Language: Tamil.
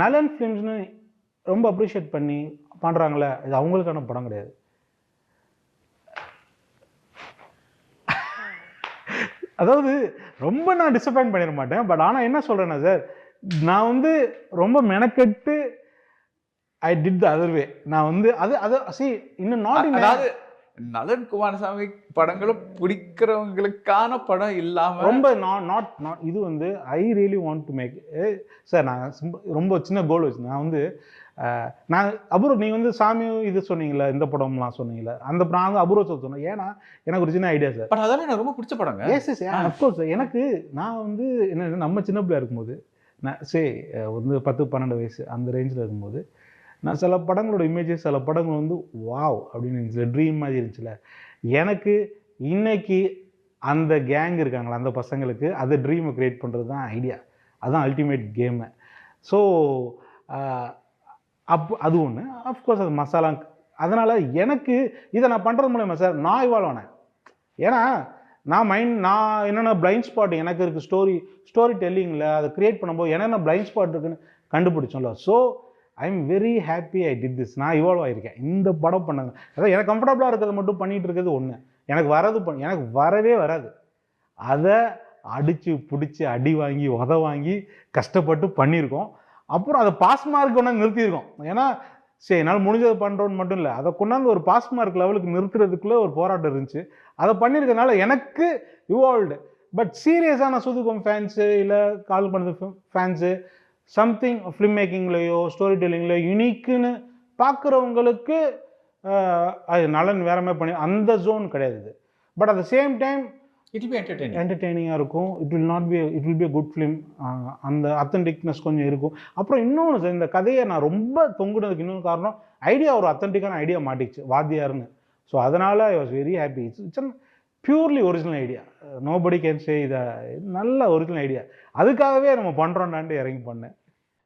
நலன் ஃபிலிம்ஸ்னு ரொம்ப அப்ரிஷியேட் பண்ணி பண்ணுறாங்களே இது அவங்களுக்கான படம் கிடையாது. அதாவது ரொம்ப நான் டிசப்பாயின்ட் பண்ணிட மாட்டேன். பட் ஆனால் என்ன சொல்கிறேன்னா சார் நான் வந்து ரொம்ப மெனக்கெட்டு I did the other way நான் வந்து அது அது சி இன்னும் நாட் அதாவது நலன் குமாரசாமி படங்களும் பிடிக்கிறவங்களுக்கான படம் இல்லாம ரொம்ப நாட் நாட் நாட் இது வந்து I really want to make sir நான் ரொம்ப சின்ன கோல் வச்சு நான் வந்து நான் அபூர்வ நீங்கள் வந்து சாமி இது சொன்னீங்களே இந்த படம்லாம் சொன்னீங்களே அந்த நான் வந்து அபூர்வ சொன்னேன். ஏன்னா எனக்கு ஒரு சின்ன ஐடியா சார் பட் அதெல்லாம் எனக்கு ரொம்ப பிடிச்ச படங்க. எஸ் எஸ் அஃப்கோர்ஸ் எனக்கு நான் வந்து என்ன நம்ம சின்ன பிள்ளையா இருக்கும்போது நான் சே வந்து பத்து பன்னெண்டு வயசு அந்த ரேஞ்சில் இருக்கும்போது நான் சில படங்களோட இமேஜஸ் சில படங்கள் வந்து வாவ்! அப்படின்னு இருந்துச்சு ட்ரீம் மாதிரி இருந்துச்சுல. எனக்கு இன்னைக்கு அந்த கேங் இருக்காங்களா அந்த பசங்களுக்கு அந்த ட்ரீமை க்ரியேட் பண்ணுறது தான் ஐடியா அதுதான் அல்டிமேட் கேமு ஸோ அப் அது ஒன்று அஃப்கோர்ஸ் அது மசாலா அதனால் எனக்கு இதை நான் பண்ணுறது மூலயமா சார் நான் இவால்வ் ஆனேன் ஏன்னா நான் மைண்ட் நான் என்னென்ன பிளைண்ட் ஸ்பாட் எனக்கு இருக்குது ஸ்டோரி ஸ்டோரி டெல்லிங்கில் அதை க்ரியேட் பண்ணும்போது என்னென்ன பிளைண்ட் ஸ்பாட் இருக்குன்னு கண்டுபிடிச்சோம்ல. So I am very happy I did this நான் இவால்வ் ஆகிருக்கேன் இந்த படம் பண்ணாங்க. அதான் எனக்கு கம்ஃபர்டபுளாக இருக்கிறத மட்டும் பண்ணிகிட்டு இருக்கிறது ஒன்று எனக்கு வரது பண்ண எனக்கு வரவே வராது. அதை அடித்து பிடிச்சி அடி வாங்கி உத வாங்கி கஷ்டப்பட்டு பண்ணியிருக்கோம். அப்புறம் அதை பாஸ் மார்க் கொண்டாந்து நிறுத்தியிருக்கோம். ஏன்னா சரி என்னால் முடிஞ்சதை பண்ணுறோன்னு மட்டும் இல்லை. அதை கொண்டாந்து ஒரு பாஸ் மார்க் லெவலுக்கு நிறுத்துறதுக்குள்ளே ஒரு போராட்டம் இருந்துச்சு. அதை பண்ணியிருக்கனால எனக்கு இவால்வ்டு பட் சீரியஸான சுதுகம் ஃபேன்ஸு இல்லை கால் பண்ணது ஃபேன்ஸு சம்திங் ஃபிலிம் மேக்கிங்லேயோ ஸ்டோரி டெல்லிங்லையோ யூனிக்குன்னு பார்க்குறவங்களுக்கு அது நலன் வேற மாதிரி பண்ணி அந்த ஜோன் கிடையாது but at the same time it be entertaining என்டர்டெய்னிங்காக இருக்கும். It will not be it will be good film அந்த அத்தன்டிக்னஸ் கொஞ்சம் இருக்கும். அப்புறம் இன்னொன்று இந்த கதையை நான் ரொம்ப தொங்குனதுக்கு இன்னொரு காரணம் ஐடியா ஒரு அத்தன்டிக்கான ஐடியா மாட்டிச்சு வாத்தியார்னு. ஸோ அதனால் I was very happy it's it's an purely original idea nobody can say இதை நல்ல ஒரிஜினல் ஐடியா அதுக்காகவே நம்ம பண்ணுறோண்டான்ட்டு இறங்கி பண்ணேன்.